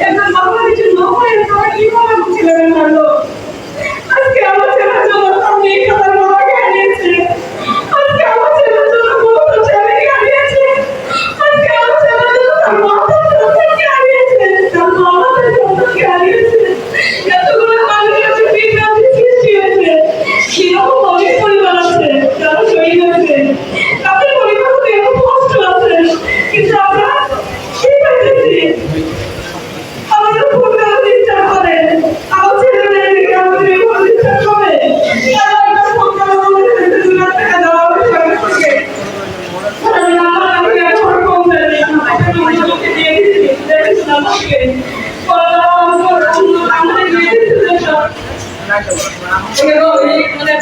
একজন বাংলাদেশের নয় আমরা কীভাবে ছেলেরা মারলো মানে